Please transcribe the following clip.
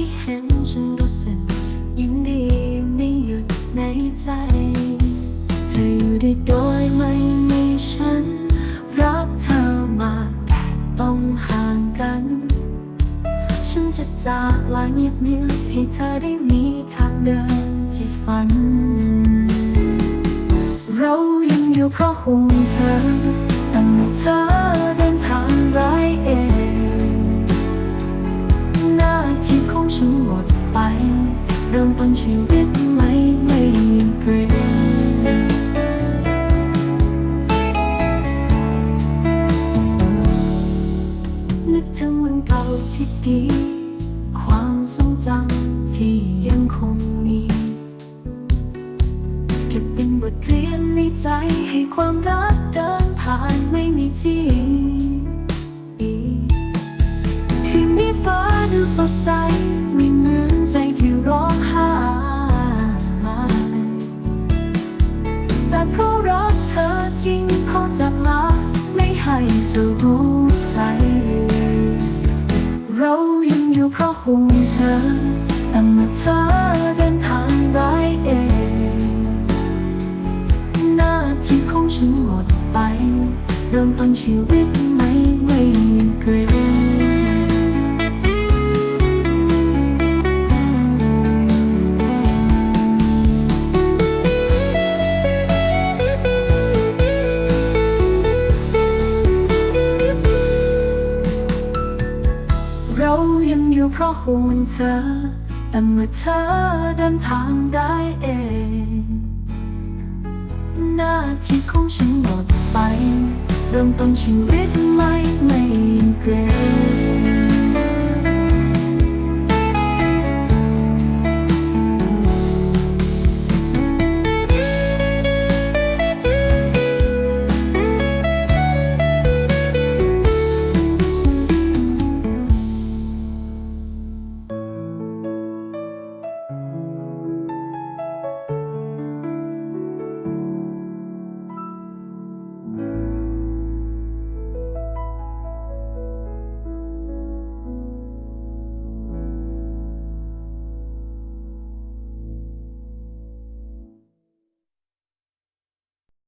ที่เห็นฉันรู้สึกยิ่งดีไม่หยุดในใจ เธออยู่ได้โดยไม่มีฉัน รักเธอมาแต่ต้องห่างกัน ฉันจะจากลายเงียบเงียบให้เธอได้มีทางเดินที่ฝัน เรายังอยู่เพราะห่วงเธอ เริ่มต้นชีวิตใหม่ไม่เกรงนึกถึงวันเก่าที่ดี ความทรงจำที่ยังคงมีเก็บเป็นบทเรียนในใจให้ความรักเดินผ่านไม่มีที่คืนนี้ฟ้าดูสดใส ให้เรู้ใจ เรายังอยู่เพราะห่วงเธอ แต่เมื่อเธอเดินทางได้เอง หน้าที่ของฉันหมดไป เริ่มต้นชีวิต เรายังอยู่เพราะห่วงเธอ แต่เมื่อเธอเดินทางได้เอง หน้าที่ของฉันหมดไป เริ่มต้นชีวิตใหม่ไม่เกรง